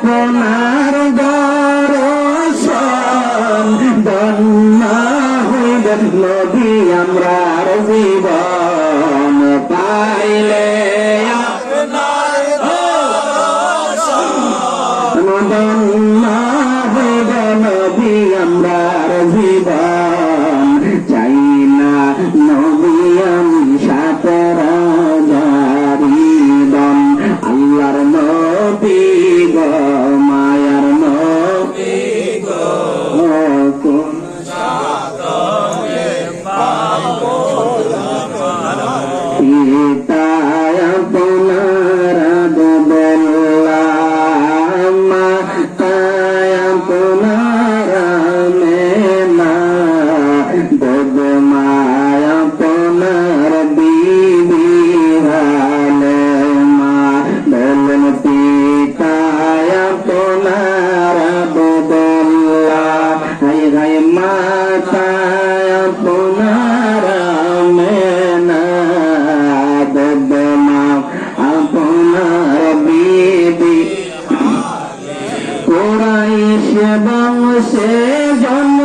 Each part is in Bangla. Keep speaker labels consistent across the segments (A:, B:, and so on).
A: আপনার দরশন বন্যা হইলেন নবী আমরা জীবন পাইলে বংশে জন্ম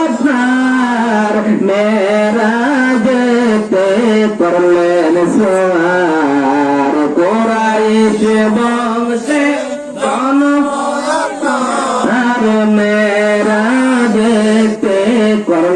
A: আপনার মেরা যেতে করলেন সোয়ার। কোরাইশ বংশে জন্ম আপনার মেরা যেতে করলেন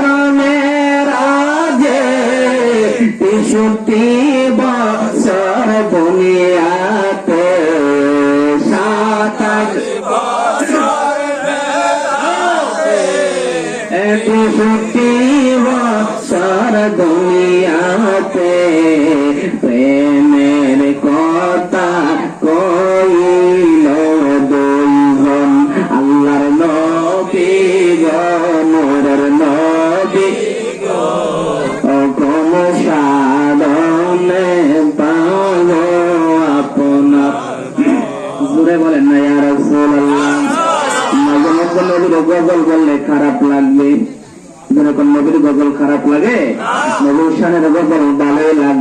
A: তেষট্টি বছর দুনিয়াতে সাতাশ তেষট্টি বছর দুনিয়াতে জুড়ে বলেন না, ইয়া রাসূলুল্লাহ। মাঝে মধ্যে নবীর গজল বললে খারাপ লাগবে। যেরকম নবীর গজল খারাপ লাগে, নবীর শানের গজল ভালোই লাগবে